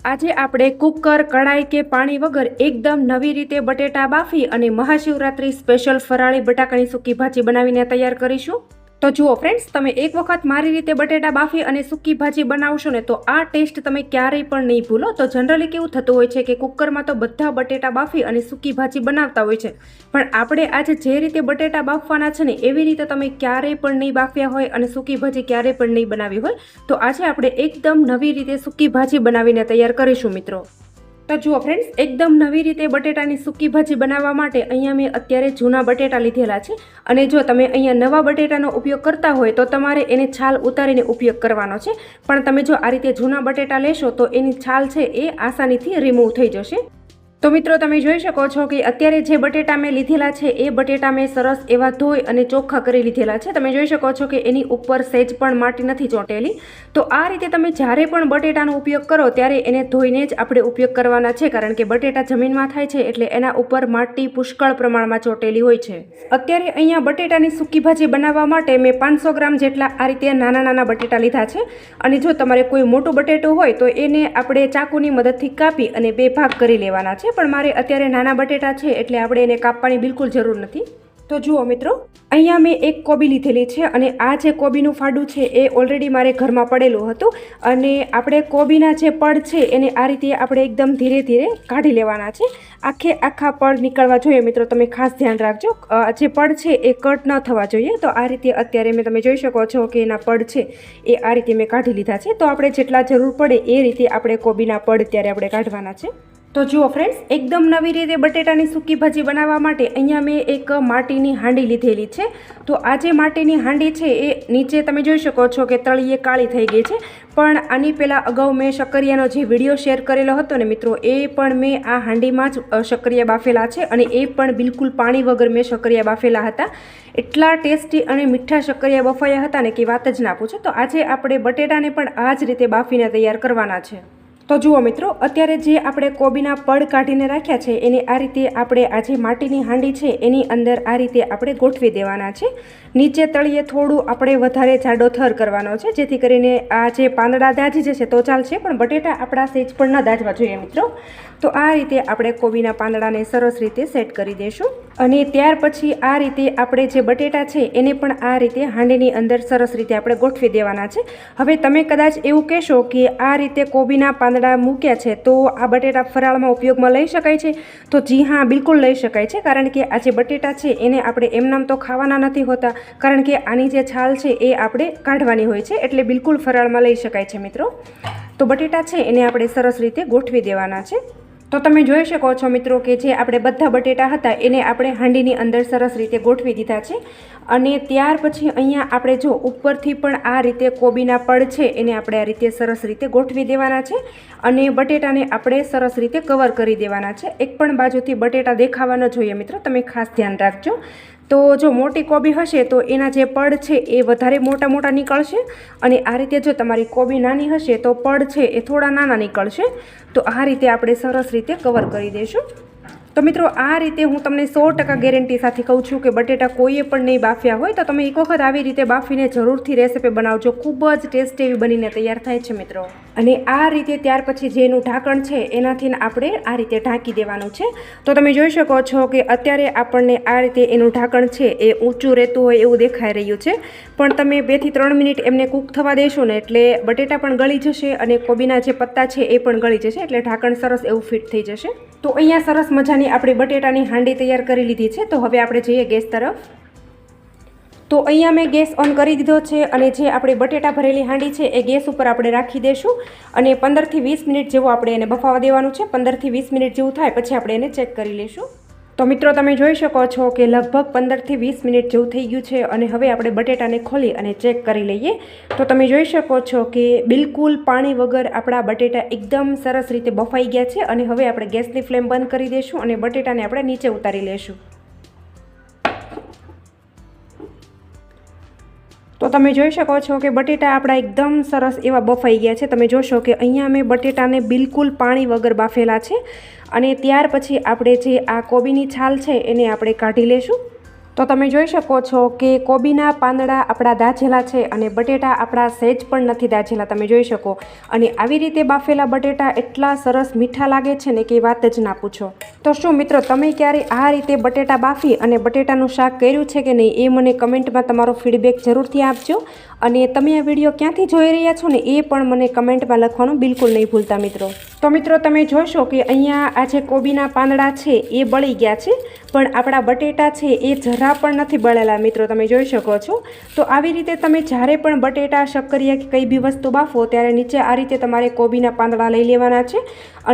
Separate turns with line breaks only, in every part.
આજે આપણે કુકર કડાઈ કે પાણી વગર એકદમ નવી રીતે બટેટા બાફી અને મહાશિવરાત્રી સ્પેશિયલ ફરાળી બટાકાની સૂકી ભાજી બનાવીને તૈયાર કરીશું. તો જુઓ ફ્રેન્ડ્સ તમે એક વખત મારી રીતે બટેટા બાફી અને સૂકી ભાજી બનાવશો ને તો આ ટેસ્ટ તમે ક્યારેય પણ નહીં ભૂલો. તો જનરલી કેવું થતું હોય છે કે કુકરમાં તો બધા બટેટા બાફી અને સૂકી ભાજી બનાવતા હોય છે. પણ આપણે આજે જે રીતે બટેટા બાફવાના છે ને, એવી રીતે તમે ક્યારેય પણ નહીં બાફ્યા હોય અને સૂકી ભાજી ક્યારેય પણ નહીં બનાવી હોય. તો આજે આપણે એકદમ નવી રીતે સૂકી ભાજી બનાવીને તૈયાર કરીશું મિત્રો. તો જુઓ ફ્રેન્ડ્સ એકદમ નવી રીતે બટેટાની સૂકી ભાજી બનાવવા માટે અહીંયા મેં અત્યારે જૂના બટેટા લીધેલા છે. અને જો તમે અહીંયા નવા બટેટાનો ઉપયોગ કરતા હોય તો તમારે એને છાલ ઉતારીને ઉપયોગ કરવાનો છે. પણ તમે જો આ રીતે જૂના બટેટા લેશો તો એની છાલ છે એ આસાનીથી રિમૂવ થઈ જશે. તો મિત્રો, તમે જોઈ શકો છો કે અત્યારે જે બટેટા મેં લીધેલા છે, એ બટેટા મેં સરસ એવા ધોઈ અને ચોખ્ખા કરી લીધેલા છે. તમે જોઈ શકો છો કે એની ઉપર સહેજ પણ માટી નથી ચોંટેલી. તો આ રીતે તમે જ્યારે પણ બટેટાનો ઉપયોગ કરો, ત્યારે એને ધોઈને જ આપણે ઉપયોગ કરવાના છે, કારણ કે બટેટા જમીનમાં થાય છે, એટલે એના ઉપર માટી પુષ્કળ પ્રમાણમાં ચોંટેલી હોય છે. અત્યારે અહીંયા બટેટાની સૂકી ભાજી બનાવવા માટે મેં પાંચસો ગ્રામ જેટલા આ રીતે નાના નાના બટેટા લીધા છે. અને જો તમારે કોઈ મોટો બટેટું હોય, તો એને આપણે ચાકુની મદદથી કાપી અને બે ભાગ કરી લેવાના છે. પણ મારે અત્યારે નાના બટેટા છે એટલે આપણે એને કાપવાની બિલકુલ જરૂર નથી. તો જુઓ મિત્રો, અહીંયા મેં એક કોબી લીધેલી છે અને આ જે કોબીનું ફાડું છે એ ઓલરેડી મારે ઘરમાં પડેલું હતું અને આપણે કોબીના જે પડ છે એને આ રીતે આપણે એકદમ ધીરે ધીરે કાઢી લેવાના છે. આખે આખા પડ નીકળવા જોઈએ મિત્રો, તમે ખાસ ધ્યાન રાખજો. જે પડ છે એ કટ ન થવા જોઈએ. તો આ રીતે અત્યારે મેં તમે જોઈ શકો છો કે એના પડ છે એ આ રીતે મેં કાઢી લીધા છે. તો આપણે જેટલા જરૂર પડે એ રીતે આપણે કોબીના પડ ત્યારે આપણે કાઢવાના છે. તો જુઓ ફ્રેન્ડ્સ એકદમ નવી રીતે બટેટાની સૂકી ભાજી બનાવવા માટે અહીંયા મેં એક માટીની હાંડી લીધેલી છે. તો આ જે માટીની હાંડી છે એ નીચે તમે જોઈ શકો છો કે તળિયે કાળી થઈ ગઈ છે. પણ આની પહેલાં અગાઉ મેં શક્કરિયાનો જે વીડિયો શેર કરેલો હતો ને મિત્રો, એ પણ મેં આ હાંડીમાં જ શક્કરિયા બાફેલા છે અને એ પણ બિલકુલ પાણી વગર મેં શક્કરિયા બાફેલા હતા. એટલા ટેસ્ટી અને મીઠા શક્કરિયા બફાયા હતા ને કે વાત જ ના પૂછો. તો આજે આપણે બટેટાને પણ આ જ રીતે બાફીને તૈયાર કરવાના છે. તો જુઓ મિત્રો, અત્યારે જે આપણે કોબીના પડ કાઢીને રાખ્યા છે, એને આ રીતે આપણે આ જે માટીની હાંડી છે, એની અંદર આ રીતે આપણે ગોઠવી દેવાના છે. નીચે તળિયે થોડું આપણે વધારે જાડો થર કરવાનો છે, જેથી કરીને આ જે પાંદડા દાજી જશે તો ચાલશે પણ બટેટા આપણા સેજ પણ ન દાજવા જોઈએ મિત્રો. તો આ રીતે આપણે કોબીના પાંદડાને સરસ રીતે સેટ કરી દઈશું અને ત્યાર પછી આ રીતે આપણે જે બટેટા છે, એને પણ આ રીતે હાંડીની અંદર સરસ રીતે આપણે ગોઠવી દેવાના છે. હવે તમે કદાચ એવું કહેશો કે આ રીતે કોબીના પાંદડા મૂક્યા છે, તો આ બટેટા ફરાળમાં ઉપયોગમાં લઈ શકાય છે? તો જી હા, બિલકુલ લઈ શકાય છે, કારણ કે આ જે બટેટા છે, એને આપણે એમનામ તો ખાવાના નથી હોતા. કારણ કે આની જે છાલ છે એ આપણે કાઢવાની હોય છે એટલે બિલકુલ ફરાળમાં લઈ શકાય છે મિત્રો. તો બટેટા છે એને આપણે સરસ રીતે ગોઠવી દેવાના છે. તો તમે જોઈ શકો છો મિત્રો કે જે આપણે બધા બટેટા હતા એને આપણે હાંડીની અંદર સરસ રીતે ગોઠવી દીધા છે. અને ત્યાર પછી અહીંયા આપણે જો ઉપરથી પણ આ રીતે કોબીના પડ છે એને આપણે આ રીતે સરસ રીતે ગોઠવી દેવાના છે. અને બટેટાને આપણે સરસ રીતે કવર કરી દેવાના છે. એક પણ બાજુથી બટેટા દેખાવા ન જોઈએ મિત્રો, તમે ખાસ ધ્યાન રાખજો. તો જો મોટી કોબી હશે તો એના જે પડ છે એ વધારે મોટા મોટા નીકળશે અને આ રીતે જો તમારી કોબી નાની હશે તો પડ છે એ થોડા નાના નીકળશે. તો આ રીતે આપણે સરસ રીતે કવર કરી દઈશું. તો મિત્રો, આ રીતે હું તમને સો ટકા ગેરંટી સાથે કહું છું કે બટેટા કોઈએ પણ નહીં બાફ્યા હોય, તો તમે એક વખત આવી રીતે બાફીને જરૂરથી રેસીપી બનાવજો. ખૂબ જ ટેસ્ટી એવી બનીને તૈયાર થાય છે મિત્રો. અને આ રીતે ત્યાર પછી જેનું ઢાંકણ છે એનાથી આપણે આ રીતે ઢાંકી દેવાનું છે. તો તમે જોઈ શકો છો કે અત્યારે આપણને આ રીતે એનું ઢાંકણ છે, એ ઊંચું રહેતું હોય એવું દેખાઈ રહ્યું છે. પણ તમે બેથી ત્રણ મિનિટ એમને કૂક થવા દેશો ને, એટલે બટેટા પણ ગળી જશે અને કોબીના જે પત્તા છે, એ પણ ગળી જશે, એટલે ઢાંકણ સરસ એવું ફિટ થઈ જશે. તો અહીંયા સરસ મજાની આપણી બટેટાની હાંડી તૈયાર કરી લીધી છે, તો હવે આપણે જઈએ ગેસ તરફ. તો અહીંયા મેં ગેસ ઓન કરી દીધો છે અને જે આપણી બટેટા ભરેલી હાંડી છે, એ ગેસ ઉપર આપણે રાખી દઈશું અને પંદરથી વીસ મિનિટ જેવું આપણે એને બફાવા દેવાનું છે. પંદરથી વીસ મિનિટ જેવું થાય, પછી આપણે એને ચેક કરી લઈશું. તો મિત્રો, તમે જોઈ શકો છો કે લગભગ પંદરથી વીસ મિનિટ જેવું થઈ ગયું છે અને હવે આપણે બટેટાને ખોલી અને ચેક કરી લઈએ. તો તમે જોઈ શકો છો કે બિલકુલ પાણી વગર આપણા બટેટા એકદમ સરસ રીતે બફાઈ ગયા છે અને હવે આપણે ગેસની ફ્લેમ બંધ કરી દઈશું અને બટેટાને આપણે નીચે ઉતારી લઈશું તો તમે જોઈ શકો છો કે બટેટા આપણા એકદમ સરસ એવા બફાઈ ગયા છે. તમે જોશો કે અહીંયા મેં બટેટાને બિલકુલ પાણી વગર બાફેલા છે. અને ત્યાર પછી આપણે જે આ કોબીની છાલ છે એને આપણે કાઢી લેશું. તો તમે જોઈ શકો છો કે કોબીના પાંદડા આપણા દાઝેલા છે અને બટેટા આપણા સહેજ પણ નથી દાઝેલા, તમે જોઈ શકો. અને આવી રીતે બાફેલા બટેટા એટલા સરસ મીઠા લાગે છે ને કે વાત જ ના પૂછો. તો શું મિત્રો, તમે ક્યારે આ રીતે બટેટા બાફી અને બટેટાનું શાક કર્યું છે કે નહીં એ મને કમેન્ટમાં તમારો ફીડબેક જરૂરથી આપજો. અને તમે આ વીડિયો ક્યાંથી જોઈ રહ્યા છો ને એ પણ મને કમેન્ટમાં લખવાનું બિલકુલ નહીં ભૂલતા મિત્રો. તો મિત્રો, તમે જોશો કે અહીંયા આ જે કોબીના પાંદડા છે એ બળી ગયા છે. પણ આપણા બટેટા છે એ જરા પણ નથી બળેલા મિત્રો, તમે જોઈ શકો છો. તો આવી રીતે તમે જ્યારે પણ બટેટા શક્કરિયા કે કંઈ બી વસ્તુ બાફો, ત્યારે નીચે આ રીતે તમારે કોબીના પાંદડા લઈ લેવાના છે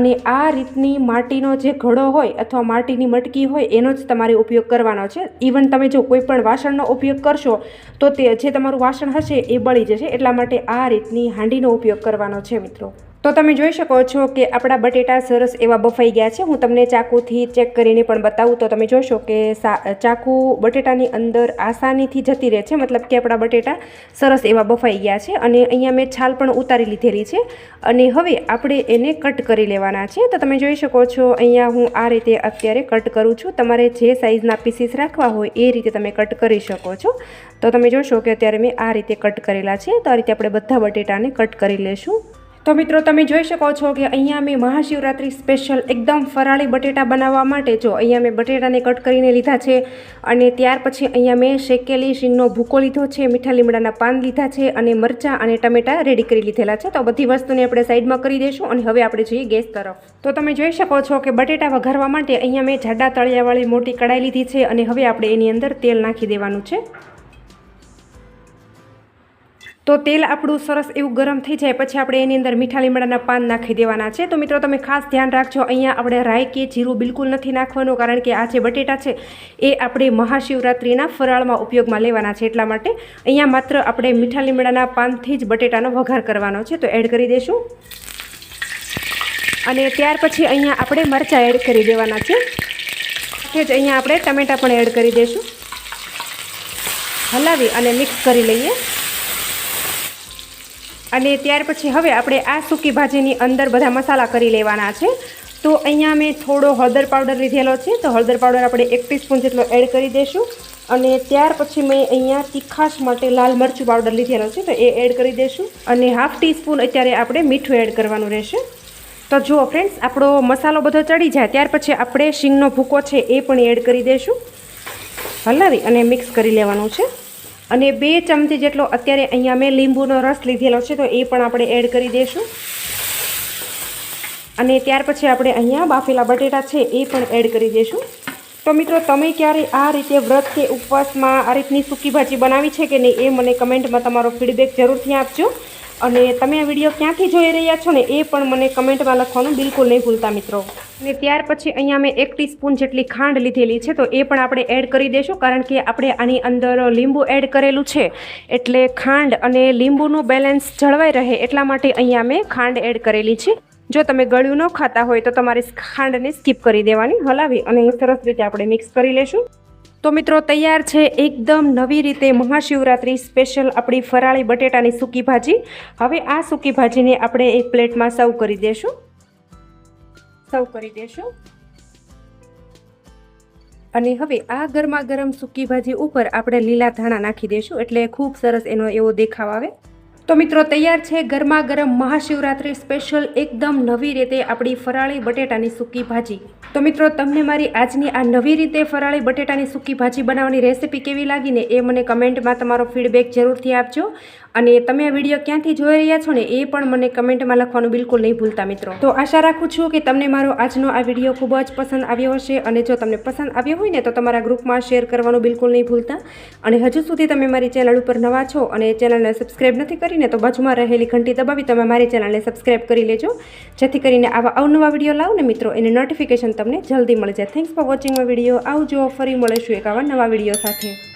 અને આ રીતની માટીનો જે ઘડો હોય અથવા માટીની મટકી હોય, એનો જ તમારે ઉપયોગ કરવાનો છે. ઇવન તમે જો કોઈ પણ વાસણનો ઉપયોગ કરશો, તો તે જે તમારું વાસણ હશે એ બળી જશે. એટલા માટે આ રીતની હાંડીનો ઉપયોગ કરવાનો છે મિત્રો. તો તમે જોઈ શકો છો કે આપણા બટેટા સરસ એવા બફાઈ ગયા છે. હું તમને ચાકુથી ચેક કરીને પણ બતાવું. તો તમે જોશો કે ચાકુ બટેટાની અંદર આસાનીથી જતી રહે છે. મતલબ કે આપણા બટેટા સરસ એવા બફાઈ ગયા છે અને અહીંયા મેં છાલ પણ ઉતારી લીધેલી છે. અને હવે આપણે એને કટ કરી લેવાના છે. તો તમે જોઈ શકો છો અહીંયા હું આ રીતે અત્યારે કટ કરું છું. તમારે જે સાઇઝના પીસીસ રાખવા હોય એ રીતે તમે કટ કરી શકો છો. તો તમે જોશો કે અત્યારે મેં આ રીતે કટ કરેલા છે. તો આ રીતે આપણે બધા બટેટાને કટ કરી લેશું. તો મિત્રો, તમે જોઈ શકો છો કે અહીંયા મેં મહાશિવરાત્રિ સ્પેશિયલ એકદમ ફરાળી બટેટા બનાવવા માટે જો અહીંયા મેં બટેટાને કટ કરીને લીધા છે અને ત્યાર પછી અહીંયા મેં શેકેલી શીંગનો ભૂકો લીધો છે, મીઠા લીમડાના પાન લીધા છે અને મરચાં અને ટમેટાં રેડી કરી લીધેલા છે. તો બધી વસ્તુને આપણે સાઈડમાં કરી દઈશું અને હવે આપણે જઈએ ગેસ તરફ. તો તમે જોઈ શકો છો કે બટેટા વઘારવા માટે અહીંયા મેં જાડા તળિયાવાળી મોટી કડાઈ લીધી છે અને હવે આપણે એની અંદર તેલ નાખી દેવાનું છે. તો તેલ આપણું સરસ એવું ગરમ થઈ જાય, પછી આપણે એની અંદર મીઠા લીમડાના પાન નાખી દેવાના છે. તો મિત્રો, તમે ખાસ ધ્યાન રાખજો, અહીંયા આપણે રાઈ કે જીરું બિલકુલ નથી નાખવાનું, કારણ કે આ જે બટેટા છે, એ આપણે મહાશિવરાત્રિના ફરાળમાં ઉપયોગમાં લેવાના છે. એટલા માટે અહીંયા માત્ર આપણે મીઠા લીમડાના પાનથી જ બટેટાનો વઘાર કરવાનો છે. તો એડ કરી દઈશું અને ત્યાર પછી અહીંયા આપણે મરચાં એડ કરી દેવાના છે. સાથે જ અહીંયા આપણે ટમેટાં પણ એડ કરી દઈશું હલાવી અને મિક્સ કરી લઈએ. અને ત્યાર પછી હવે આપણે આ સૂકી ભાજીની અંદર બધા મસાલા કરી લેવાના છે. તો અહીંયા મેં થોડો હળદર પાવડર લીધેલો છે. તો હળદર પાવડર આપણે એક ટીસ્પૂન જેટલો એડ કરી દઈશું અને ત્યાર પછી મેં અહીંયા તીખાશ માટે લાલ મરચું પાવડર લીધેલો છે. તો એ એડ કરી દઈશું અને હાફ ટીસ્પૂન અત્યારે આપણે મીઠું એડ કરવાનું રહેશે. તો જુઓ ફ્રેન્ડ્સ, આપણો મસાલો બધો ચડી જાય. ત્યાર પછી આપણે શીંગનો ભૂકો છે એ પણ એડ કરી દઈશું હલાવી અને મિક્સ કરી લેવાનું છે. અને બે ચમચી જેટલો અત્યારે અહીંયા મેં લીંબુનો રસ લીધેલો છે, તો એ પણ આપણે એડ કરી દઈશું. અને ત્યાર પછી આપણે અહીંયા બાફેલા બટેટા છે, એ પણ એડ કરી દઈશું. તો મિત્રો, તમે ક્યારે આ રીતે વ્રત કે ઉપવાસમાં આ રીતની સૂકી ભાજી બનાવી છે કે નહીં, એ મને કમેન્ટમાં તમારો ફીડબેક જરૂરથી આપજો. અને તમે આ વીડિયો ક્યાંથી જોઈ રહ્યા છો ને એ પણ મને કમેન્ટમાં લખવાનું બિલકુલ નહીં ભૂલતા મિત્રો. અને ત્યાર પછી અહીંયા મેં એક ટીસ્પૂન જેટલી ખાંડ લીધેલી છે, તો એ પણ આપણે એડ કરી દઈશું કારણ કે આપણે આની અંદર લીંબુ એડ કરેલું છે. એટલે ખાંડ અને લીંબુનું બેલેન્સ જળવાઈ રહે એટલા માટે અહીંયા મેં ખાંડ એડ કરેલી છે. જો તમે ગળ્યું ન ખાતા હોય તો તમારે ખાંડને સ્કીપ કરી દેવાની, હલાવી અને સરસ રીતે આપણે મિક્સ કરી લેશું. તો મિત્રો, તૈયાર છે એકદમ નવી રીતે મહાશિવરાત્રિ સ્પેશિયલ આપણી ફરાળી બટેટાની સૂકી ભાજી. હવે આ સૂકી ભાજીને આપણે એક પ્લેટમાં સર્વ કરી દઈશું સર્વ કરી દઈશું અને હવે આ ગરમા ગરમ સૂકી ભાજી ઉપર આપણે લીલા ધાણા નાખી દઈશું એટલે ખૂબ સરસ એનો એવો દેખાવ આવે. તો મિત્રો, તૈયાર છે ગરમા ગરમ મહાશિવરાત્રિ સ્પેશિયલ એકદમ નવી રીતે આપણી ફરાળી બટેટાની સૂકી ભાજી. તો મિત્રો, તમને મારી આજની આ નવી રીતે ફરાળી બટેટાની સૂકી ભાજી બનાવવાની રેસીપી કેવી લાગીને એ મને કમેન્ટમાં તમારો ફીડબેક જરૂરથી આપજો. અને તમે વીડિયો ક્યાંથી જોઈ રહ્યા છો ને એ પણ મને કમેન્ટમાં લખવાનું બિલકુલ નહીં ભૂલતા મિત્રો. તો આશા રાખું છું કે તમને મારો આજનો આ વીડિયો ખૂબ જ પસંદ આવ્યો હશે અને જો તમને પસંદ આવ્યો હોય ને તો તમારા ગ્રુપમાં શેર કરવાનું બિલકુલ નહીં ભૂલતા. અને હજુ સુધી તમે મારી ચેનલ ઉપર નવા છો અને ચેનલને સબસ્ક્રાઈબ નથી કરીને તો બાજુમાં રહેલી ઘંટી દબાવી તમે મારી ચેનલને સબસ્ક્રાઈબ કરી લેજો. જેથી કરીને આવા અવનવા વીડિયો લાવો ને મિત્રો એની નોટિફિકેશન તમને જલ્દી મળી જાય thanks for watching my video આવજો, ફરી મળીશું એક આવા નવા વીડિયો સાથે.